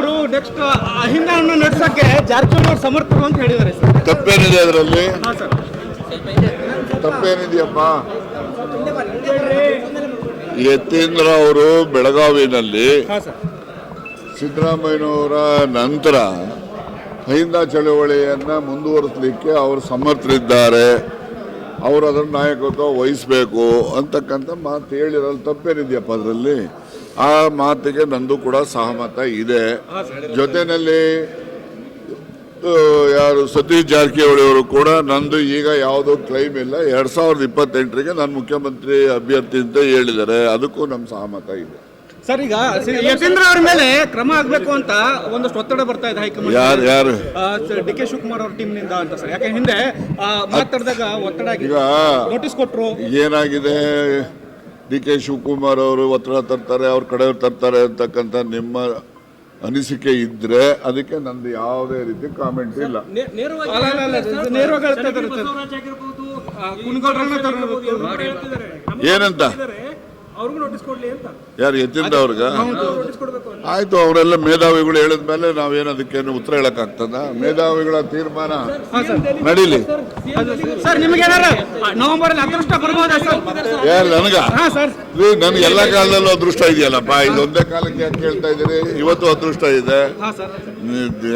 ಅವರು ನೆಕ್ಸ್ಟ್ ಅಹಿಂದನ್ನು ನಡೆಸಕ್ಕೆ ಜಾರಕಿಹೊಳಿ ಅವರು ಸಮರ್ಥರು ಅಂತ ಹೇಳಿದ್ದಾರೆ ಸರ್. ತಪ್ಪೇನಿದೆ ಅದರಲ್ಲಿ? ಹಾಂ ಸರ್. ತಪ್ಪೇನಿದೆಯಪ್ಪ? ಯತೀಂದ್ರ ಅವರು ಬೆಳಗಾವಿನಲ್ಲಿ ಹಾಂ ಸರ್. ಸಿದ್ದರಾಮಯ್ಯನವರ ನಂತರ ಅಹಿಂದ ಚಳವಳಿಯನ್ನು ಮುಂದುವರಿಸಲಿಕ್ಕೆ ಅವರು ಸಮರ್ಥರಿದ್ದಾರೆ. ಅವರು ಅದರ ನಾಯಕತ್ವ ವಹಿಸಬೇಕು ಅಂತಕ್ಕಂಥ ಮಾತು ಹೇಳಿರಲ್ಲ ತಪ್ಪೇನಿದೆಯಪ್ಪ ಅದರಲ್ಲಿ? ಆ ಮಾತಿಗೆ ನಂದು ಕೂಡ ಸಹಮತ ಇದೆ. ಜೊತೆಯಲ್ಲಿ ಯಾರು ಸತೀಶ್ ಜಾರಕಿಹೊಳಿ ಅವರು ಕೂಡ ನಂದು ಈಗ ಯಾವುದೋ ಕ್ಲೈಮ್ ಇಲ್ಲ. ಎರಡ್ ಸಾವಿರದ ಇಪ್ಪತ್ತೆಂಟರಿಗೆ ನಾನು ಮುಖ್ಯಮಂತ್ರಿ ಅಭ್ಯರ್ಥಿ ಅಂತ ಹೇಳಿದ್ದಾರೆ. ಅದಕ್ಕೂ ನಮ್ಮ ಸಹಮತ ಇದೆ. ಸರ್ ಈಗ ಯತೀಂದ್ರ ಅವ್ರ ಮೇಲೆ ಕ್ರಮ ಆಗಬೇಕು ಅಂತ ಒಂದಷ್ಟು ಒತ್ತಡ ಬರ್ತಾ ಇದೆ ಹೈಕಮಾಂಡ್ ಯಾರು ಯಾರು? ಡಿ ಕೆ ಶಿವಕುಮಾರ್ ಅವ್ರ ಟೀಮ್ನಿಂದ ಅಂತ ಸರ್. ಯಾಕೆ ಹಿಂದೆ ಮಾತಾಡಿದಾಗ ಒತ್ತಡ ಈಗ ನೋಟಿಸ್ ಕೊಟ್ಟರು ಏನಾಗಿದೆ? ಡಿ ಕೆ ಶಿವಕುಮಾರ್ ಅವರು ಒತ್ತಡ ತರ್ತಾರೆ ಅವ್ರ ಕಡೆಯವ್ರು ತರ್ತಾರೆ ಅಂತಕ್ಕಂಥ ನಿಮ್ಮ ಅನಿಸಿಕೆ ಇದ್ರೆ ಅದಕ್ಕೆ ನಂದು ಯಾವುದೇ ರೀತಿ ಕಾಮೆಂಟ್ ಇಲ್ಲ. ಏನಂತ? ಯಾರು ಯತೀಂದ್ರ ಅವ್ರಿಗ? ನೋಟಿಸ್ ಕೊಡ್ಬೇಕು ಆಯ್ತು ಅವರೆಲ್ಲ ಮೇಧಾವಿಗಳು ಹೇಳಿದ ಮೇಲೆ ನಾವೇನು ಅದಕ್ಕೇನು ಉತ್ತರ ಹೇಳಕ್ಕಾಗ್ತದ? ಮೇಧಾವಿಗಳ ತೀರ್ಮಾನ ನಡೀಲಿ. ಸರ್ ನಿಮ್ಗೆ ಏನಾರ ನವೆಂಬರ್ ಅಲ್ಲಿ ಅದೃಷ್ಟ ಸರ್? ಯಾರು ನನಗ? ಹಾ ಸರ್. ನನ್ಗೆ ಎಲ್ಲ ಕಾಲದಲ್ಲೂ ಅದೃಷ್ಟ ಇದೆಯಲ್ಲಪ್ಪ ಇದೊಂದೇ ಕಾಲಕ್ಕೆ ಯಾಕೆ ಕೇಳ್ತಾ ಇದ್ದೀರಿ? ಇವತ್ತು ಅದೃಷ್ಟ ಇದೆ.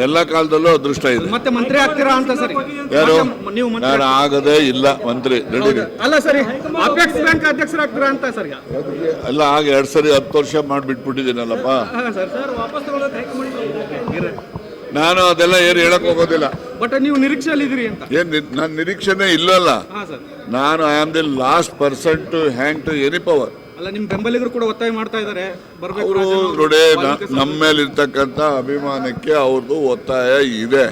ಎಲ್ಲ ಕಾಲದಲ್ಲೂ ಅದೃಷ್ಟ ಇದೆ. ಮತ್ತೆ ಮಂತ್ರಿ ಆಗ್ತೀರಾ ಅಂತ ಸರ್? ಯಾರು? ನೀವು ಯಾರು ನಾನು ಆಗದೇ ಇಲ್ಲ ಮಂತ್ರಿ ನಡೀರಿ. ಅಲ್ಲ ಸರಿ ಅಪೆಕ್ಸ್ ಬ್ಯಾಂಕ್ ಅಧ್ಯಕ್ಷರಾಗ್ತೀರಾ ಅಂತ ಸರ್ ಅಲ್ಲ ಆಗ ಎರಡು ಸರಿ ಹತ್ತು ವರ್ಷ ಮಾಡಿಬಿಟ್ಬಿಟ್ಟಿದ್ದೀನಲ್ಲಪ್ಪ. ನಾನು ಅದೆಲ್ಲ ಏನು ಹೇಳಕ್ ಹೋಗೋದಿಲ್ಲ. ಬಟ್ ನೀವು ನಿರೀಕ್ಷೆಯಲ್ಲಿ ಇದ್ದೀರಿ ಅಂತ. ಏನ್ ನನ್ನ ನಿರೀಕ್ಷೆನೇ ಇಲ್ಲಲ್ಲ. ನಾನು I am the last person to hang to any power ಅಲ್ಲ ನಿಮ್ಮ ಬೆಂಬಲಿಗರು ಕೂಡ ಒತ್ತಾಯ ಮಾಡ್ತಾ ಇದ್ದಾರೆ. ಬರ್ಬೇಕು ಅವರು ನೋಡಿ ನಮ್ಮ ಮೇಲೆ ಇರ್ತಕ್ಕಂಥ ಅಭಿಮಾನಕ್ಕೆ ಅವ್ರದ್ದು ಒತ್ತಾಯ ಇದೆ.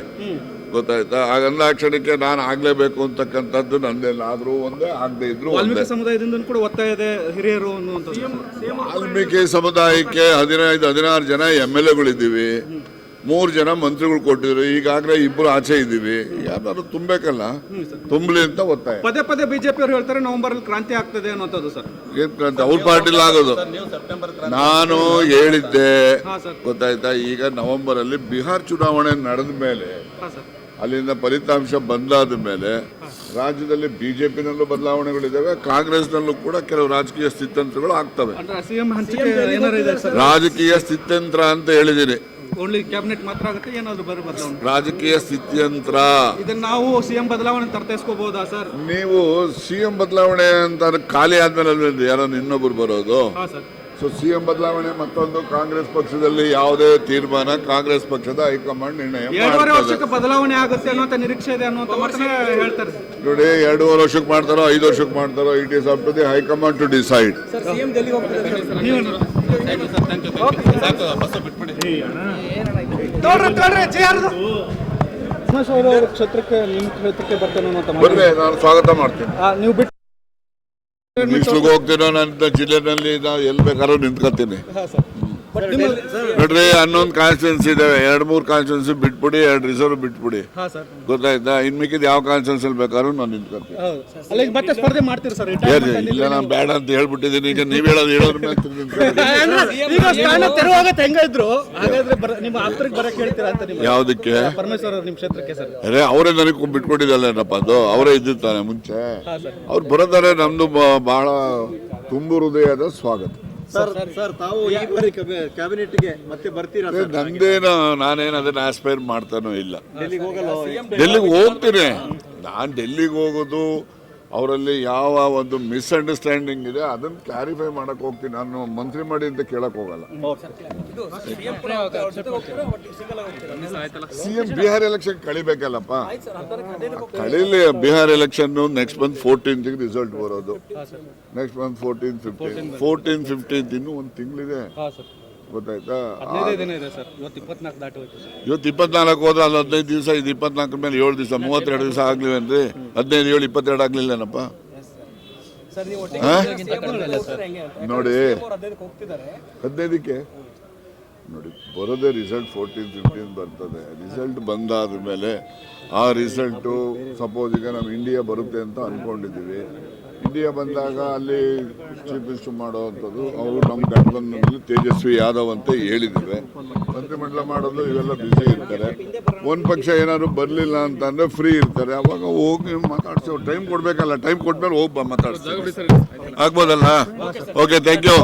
ಗೊತ್ತಾಯ್ತಾ? ಹಾಗಂದ ಕ್ಷಣಕ್ಕೆ ನಾನು ಆಗ್ಲೇಬೇಕು ಅಂತಕ್ಕಂಥದ್ದು ನಂದೇನು? ಆದ್ರೂ ಒಂದೇ ಆಗದೆ ಇದ್ರು ಸಮುದಾಯದಿಂದ ಕೂಡ ಒತ್ತಾಯ ಇದೆ ಹಿರಿಯರು ವಾಲ್ಮೀಕಿ ಸಮುದಾಯಕ್ಕೆ ಹದಿನೈದು ಹದಿನಾರು ಜನ ಎಂ ಎಲ್ ಎಗಳಿದ್ದೀವಿ. ಮೂರು ಜನ ಮಂತ್ರಿಗಳು ಕೊಟ್ಟಿದ್ರು. ಈಗಾಗಲೇ ಇಬ್ಬರು ಆಚೆ ಇದ್ದೀವಿ. ಯಾರು ತುಂಬಬೇಕಲ್ಲ ತುಂಬಲಿ ಅಂತ ಒತ್ತಾಯ. ಪದೇ ಪದೇ ಬಿಜೆಪಿ ಅವರು ಹೇಳ್ತಾರೆ ನವೆಂಬರ್ ಅಲ್ಲಿ ಕ್ರಾಂತಿ ಆಗ್ತದೆ ಅನ್ನೋದು ಸರ್. ಏನ್ ಕ್ರಾಂತಿ? ಅವ್ರ ಪಾರ್ಟಿ ಆಗೋದು. ನಾನು ಹೇಳಿದ್ದೆ. ಗೊತ್ತಾಯ್ತಾ? ಈಗ ನವೆಂಬರ್ ಅಲ್ಲಿ ಬಿಹಾರ್ ಚುನಾವಣೆ ನಡೆದ ಮೇಲೆ ಅಲ್ಲಿಂದ ಫಲಿತಾಂಶ ಬಂದಾದ ಮೇಲೆ ರಾಜ್ಯದಲ್ಲಿ ಬಿಜೆಪಿನಲ್ಲೂ ಬದಲಾವಣೆಗಳಿದ್ದಾವೆ ಕಾಂಗ್ರೆಸ್ನಲ್ಲೂ ಕೂಡ ಕೆಲವು ರಾಜಕೀಯ ಸ್ಥಿತ್ಯಂತ್ರಗಳು ಆಗ್ತವೆ. ಅಂದ್ರೆ ಸಿಎಂ ಹಂಚಿಕೆ ಏನಾರು ಇದೆ ಸರ್? ರಾಜಕೀಯ ಸ್ಥಿತ್ಯಂತ್ರ ಅಂತ ಹೇಳಿದ್ದೀನಿ ಓನ್ಲಿ ಕ್ಯಾಬಿನೆಟ್ ಮಾತ್ರ ಆಗುತ್ತೆ ರಾಜಕೀಯ ಸ್ಥಿತ್ಯಂತ್ರ. ಇದನ್ನ ನಾವು ಸಿಎಂ ಬದಲಾವಣೆ ತರ್ತೈಸ್ಕೋಬಹುದಾ ಸರ್? ನೀವು ಸಿಎಂ ಬದಲಾವಣೆ ಅಂತ ಖಾಲಿ ಆದ್ಮೇಲೆ ಯಾರನ್ನ ಇನ್ನೊಬ್ರು ಬರೋದು? ಹಾ ಸರ್. ಸೊ ಸಿ ಎಂ ಬದಲಾವಣೆ ಮತ್ತೊಂದು ಕಾಂಗ್ರೆಸ್ ಪಕ್ಷದಲ್ಲಿ ಯಾವುದೇ ತೀರ್ಮಾನ ಕಾಂಗ್ರೆಸ್ ಪಕ್ಷದ ಹೈಕಮಾಂಡ್ ನಿರ್ಣಯ ಎರಡೂವರೆ ಮಾಡ್ತದೆ ವರ್ಷಕ್ಕೆ ಬದಲಾವಣೆ ಆಗುತ್ತೆ ಅನ್ನುವಂತ ನಿರೀಕ್ಷೆ ಇದೆ ಹೇಳ್ತಾರೆ. ನೋಡಿ ಎರಡೂವರೆ ವರ್ಷಕ್ಕೆ ಮಾಡ್ತಾರೋ ಐದು ವರ್ಷಕ್ಕೆ ಮಾಡ್ತಾರೋ it is up to the high command to decide. ಕ್ಷೇತ್ರಕ್ಕೆ ನಿಮ್ಮ ಕ್ಷೇತ್ರಕ್ಕೆ ಬರ್ತಾನೆ ನಾನು ಸ್ವಾಗತ ಮಾಡ್ತೀನಿ. ನೀವು ಬಿಟ್ಟು ಹೋಗ್ತೀನೋ ನನ್ನ ಜಿಲ್ಲೆನಲ್ಲಿ ನಾವು ಎಲ್ಲಿ ಬೇಕಾದ್ರೂ ನಿಂತ್ಕೊತೀನಿ. ನೋಡ್ರಿ ಹನ್ನೊಂದು ಕಾನ್ಸ್ಟಿಟ್ಯೂನ್ಸಿ ಇದಾವೆ. ಎರಡು ಮೂರು ಕಾನ್ಸ್ಟಿಟ್ಯೂನ್ಸಿ ಬಿಟ್ಬಿಡಿ ಎರಡು ರಿಸರ್ವ್ ಬಿಟ್ಬಿಡಿ. ಗೊತ್ತಾಯ್ತಾ? ಇನ್ ಮಿಕ್ಕಿದ ಯಾವ ಕಾನ್ಸ್ಟಿಟ್ಯೂನ್ಸಿ ಬೇಕಾದ್ರೂ ನಾನು ಸರ್ ಇಲ್ಲ ನಾನು ಬೇಡ ಅಂತ ಹೇಳ್ಬಿಟ್ಟಿದ್ದೀನಿ. ಈಗ ನೀವ್ ಹೇಳೋದು ಹೇಳೋದ್ರ ಯಾವ್ದಕ್ಕೆ? ಅರೇ ಅವ್ರು ನನಗೆ ಬಿಟ್ಕೊಟ್ಟಿದ್ದಲ್ಲೇನಪ್ಪ ಅದು? ಅವರೇ ಇದ್ದಿರ್ತಾನೆ ಮುಂಚೆ. ಅವ್ರು ಬರೋದಾರೆ ನಮ್ದು ಬಹಳ ತುಂಬು ಹೃದಯದ ಸ್ವಾಗತ. ಸರ್ ಸರ್ ತಾವು ಈ ಬಾರಿ ಕ್ಯಾಬಿನೆಟ್ಗೆ ಮತ್ತೆ ಬರ್ತೀರಾ ನಂದೇನು ನಾನೇನು ಅದನ್ನ ಆಸ್ಪೈರ್ ಮಾಡ್ತಾನೋ ಇಲ್ಲ. ಡೆಲ್ಲಿಗೆ ಹೋಗಲ್ಲ ಡೆಲ್ಲಿಗೆ ಹೋಗ್ತೀನಿ. ನಾನು ಡೆಲ್ಲಿಗೆ ಹೋಗೋದು ಅವರಲ್ಲಿ ಯಾವ ಒಂದು ಮಿಸ್ಅಂಡರ್ಸ್ಟ್ಯಾಂಡಿಂಗ್ ಇದೆ, ಅದನ್ನ ಕ್ಲಾರಿಫೈ ಮಾಡಕ್ಕೆ ಹೋಗ್ತೀನಿ. ನಾನು ಮಂತ್ರಿ ಮಾಡಿ ಅಂತ ಕೇಳಕ್ ಹೋಗಲ್ಲ. ಸಿಎಂ ಬಿಹಾರ್ ಎಲೆಕ್ಷನ್ ಕಳಿಬೇಕಲ್ಲಪ್ಪ? ಕಳೀಲಿ Bihar election next month fourteen result ಬರೋದು. Next month fourteen fifteen fourteen fifteen ಇನ್ನೂ ಒಂದು ತಿಂಗಳಿದೆ. ಗೊತ್ತಾಯ್ತಾ? ಇವತ್ತು ಇಪ್ಪತ್ನಾಲ್ಕು ಹೋದ್ರೆ ಅಲ್ಲಿ ಹದಿನೈದು ದಿವಸ ಇದು ಇಪ್ಪತ್ನಾಲ್ಕು ಮೇಲೆ ಏಳು ದಿವಸ ಮೂವತ್ತೆರಡು ದಿವಸ ಆಗ್ಲಿವೇನ್ರಿ ಹದಿನೈದು ಏಳು ಇಪ್ಪತ್ತೆರಡು ಆಗ್ಲಿಲ್ಲೇನಪ್ಪ? ನೋಡಿ. ಹದಿನೈದಕ್ಕೆ? ನೋಡಿ, ಬರೋದೇ ರಿಸಲ್ಟ್ ಫೋರ್ಟೀನ್ ಫಿಫ್ಟೀನ್ ಬರ್ತದೆ. ರಿಸಲ್ಟ್ ಬಂದಾದ ಮೇಲೆ ಆ ರಿಸಲ್ಟು ಸಪೋಸ್ ಈಗ ನಮ್ಮ ಇಂಡಿಯಾ ಬರುತ್ತೆ ಅಂತ ಅಂದ್ಕೊಂಡಿದ್ದೀವಿ ಇಂಡಿಯಾ ಬಂದಾಗ ಅಲ್ಲಿ ಚೀಫ್ ಮಿನಿಸ್ಟರ್ ಮಾಡುವಂಥದ್ದು ಅವರು ನಮ್ಮ ಗಠಬಂಧನದಲ್ಲಿ ತೇಜಸ್ವಿ ಯಾದವ್ ಅಂತ ಹೇಳಿದ್ದೇವೆ ಮಂತ್ರಿಮಂಡಲ ಮಾಡೋದು ಇವೆಲ್ಲ ಬ್ಯುಸಿ ಇರ್ತಾರೆ. ಒಂದು ಪಕ್ಷ ಏನಾದ್ರು ಬರಲಿಲ್ಲ ಅಂತಂದ್ರೆ ಫ್ರೀ ಇರ್ತಾರೆ. ಅವಾಗ ಹೋಗಿ ಮಾತಾಡ್ಸೋ ಟೈಮ್ ಕೊಡಬೇಕಲ್ಲ ಟೈಮ್ ಕೊಟ್ಮೇಲೆ ಹೋಗಿ ಬಾ ಮಾತಾಡ್ಸ್ತೀವಿ ಆಗ್ಬೋದಲ್ಲ? Okay thank you